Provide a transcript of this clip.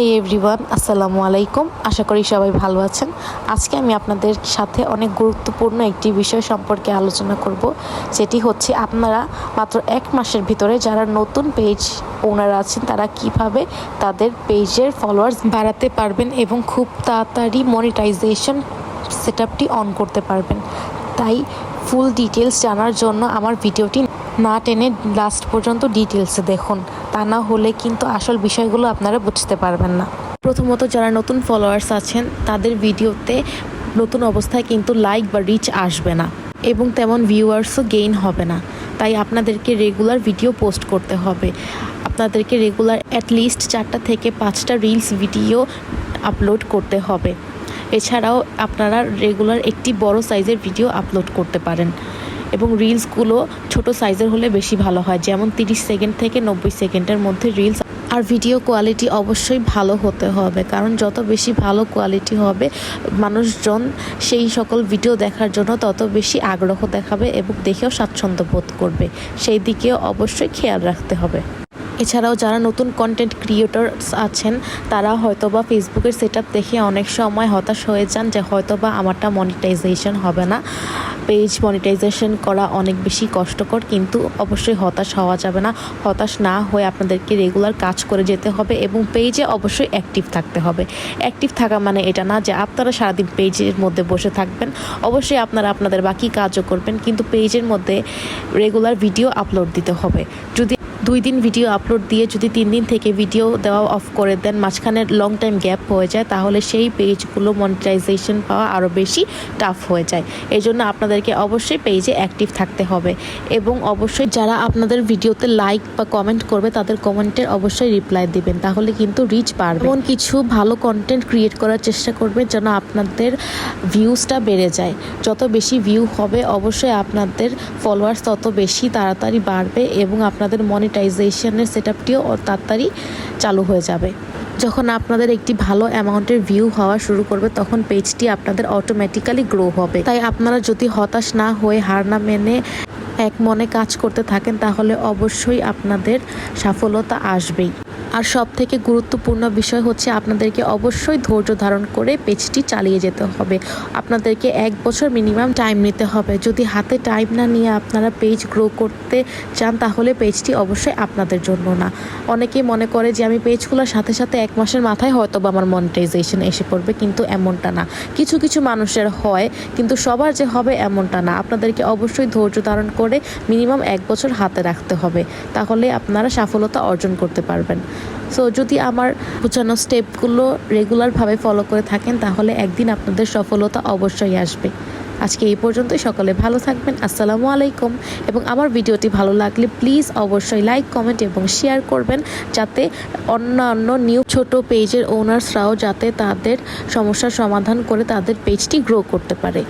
হেই everyone আসসালামু আলাইকুম আশা করি সবাই ভালো আছেন। আজকে আমি আপনাদের সাথে অনেক গুরুত্বপূর্ণ একটি বিষয় সম্পর্কে আলোচনা করব যেটি হচ্ছে আপনারা মাত্র এক মাসের ভিতরে যারা নতুন পেজ ওনার আছেন, তারা কীভাবে তাদের পেজের ফলোয়ার্স বাড়াতে পারবেন এবং খুব তাড়াতাড়ি মনিটাইজেশন সেটআপটি অন করতে পারবেন। তাই ফুল ডিটেলস জানার জন্য আমার ভিডিওটি না টেনে লাস্ট পর্যন্ত ডিটেলসে দেখুন। তা না হলে কিন্তু আসল বিষয়গুলো আপনারা বুঝতে পারবেন না। প্রথমত যারা নতুন ফলোয়ার্স আছেন, তাদের ভিডিওতে নতুন অবস্থায় কিন্তু লাইক বা রিচ আসবে না এবং তেমন ভিউয়ার্সও গেইন হবে না। তাই আপনাদেরকে রেগুলার ভিডিও পোস্ট করতে হবে। আপনাদেরকে রেগুলার অ্যাটলিস্ট চারটা থেকে পাঁচটা রিলস ভিডিও আপলোড করতে হবে। এছাড়াও আপনারা রেগুলার একটি বড় সাইজের ভিডিও আপলোড করতে পারেন। এবং রিলসগুলো ছোট সাইজের হলে বেশি ভালো হয়। যেমন তিরিশ সেকেন্ড থেকে নব্বই সেকেন্ডের মধ্যে রিলস আর ভিডিও কোয়ালিটি অবশ্যই ভালো হতে হবে। কারণ যত বেশি ভালো কোয়ালিটি হবে মানুষজন সেই সকল ভিডিও দেখার জন্য তত বেশি আগ্রহ দেখাবে এবং দেখেও স্বাচ্ছন্দ্য বোধ করবে। সেই দিকেও অবশ্যই খেয়াল রাখতে হবে। এছাড়াও যারা নতুন কন্টেন্ট ক্রিয়েটরস আছেন, তারা হয়তোবা ফেসবুকের সেট দেখে অনেক সময় হতাশ হয়ে যান যে হয়তোবা আমারটা মনিটাইজেশন হবে না। পেজ মনিটাইজেশন করা অনেক বেশি কষ্টকর, কিন্তু অবশ্যই হতাশ হওয়া যাবে না। হতাশ না হয়ে আপনাদেরকে রেগুলার কাজ করে যেতে হবে এবং পেজে অবশ্যই অ্যাক্টিভ থাকতে হবে। অ্যাক্টিভ থাকা মানে এটা না যে আপনারা সারাদিন পেজের মধ্যে বসে থাকবেন। অবশ্যই আপনারা আপনাদের বাকি কাজও করবেন, কিন্তু পেজের মধ্যে রেগুলার ভিডিও আপলোড দিতে হবে। যদি দুই দিন ভিডিও আপলোড দিয়ে যদি তিন দিন থেকে ভিডিও দেওয়া অফ করে দেন, মাঝখানে লং টাইম গ্যাপ হয়ে যায়, তাহলে সেই পেজগুলো মনিটাইজেশন পাওয়া আরও বেশি টাফ হয়ে যায়। এই জন্য আপনাদেরকে অবশ্যই পেজে অ্যাক্টিভ থাকতে হবে এবং অবশ্যই যারা আপনাদের ভিডিওতে লাইক বা কমেন্ট করবে, তাদের কমেন্টের অবশ্যই রিপ্লাই দিবেন, তাহলে কিন্তু রিচ বাড়বে। এমন কিছু ভালো কন্টেন্ট ক্রিয়েট করার চেষ্টা করবেন যেন আপনাদের ভিউজটা বেড়ে যায়। যত বেশি ভিউ হবে, অবশ্যই আপনাদের ফলোয়ার্স তত বেশি তাড়াতাড়ি বাড়বে এবং আপনাদের মনিটাইজেশনের সেট আপটিও তাড়াতাড়ি চালু হয়ে যাবে। যখন আপনাদের একটি ভালো অ্যামাউন্টের ভিউ হওয়া শুরু করবে, তখন পেজটি আপনাদের অটোমেটিক্যালি গ্রো হবে। তাই আপনারা যদি হতাশ না হয়ে হার না মেনে এক মনে কাজ করতে থাকেন, তাহলে অবশ্যই আপনাদের সফলতা আসবেই। আর সব থেকে গুরুত্বপূর্ণ বিষয় হচ্ছে আপনাদেরকে অবশ্যই ধৈর্য ধারণ করে পেজটি চালিয়ে যেতে হবে। আপনাদেরকে এক বছর মিনিমাম টাইম নিতে হবে। যদি হাতে টাইম না নিয়ে আপনারা পেজ গ্রো করতে চান, তাহলে পেজটি অবশ্যই আপনাদের জন্য না। অনেকেই মনে করে যে আমি পেজ খোলার সাথে সাথে এক মাসের মাথায় হয়তো বা আমার মনিটাইজেশন এসে পড়বে, কিন্তু এমনটা না। কিছু কিছু মানুষের হয়, কিন্তু সবার যে হবে এমনটা না। আপনাদেরকে অবশ্যই ধৈর্য ধারণ করে মিনিমাম এক বছর হাতে রাখতে হবে। তাহলে আপনারা সফলতা অর্জন করতে পারবেন। সো যদি আমার বোঝানো স্টেপগুলো রেগুলারভাবে ফলো করে থাকেন, তাহলে একদিন আপনাদের সফলতা অবশ্যই আসবে। আজকে এই পর্যন্তই, সকলে ভালো থাকবেন, আসসালামু আলাইকুম। এবং আমার ভিডিওটি ভালো লাগলে প্লিজ অবশ্যই লাইক কমেন্ট এবং শেয়ার করবেন, যাতে অন্যান্য নিউ ছোট পেজের ওনার্সরাও যাতে তাদের সমস্যার সমাধান করে তাদের পেজটি গ্রো করতে পারে।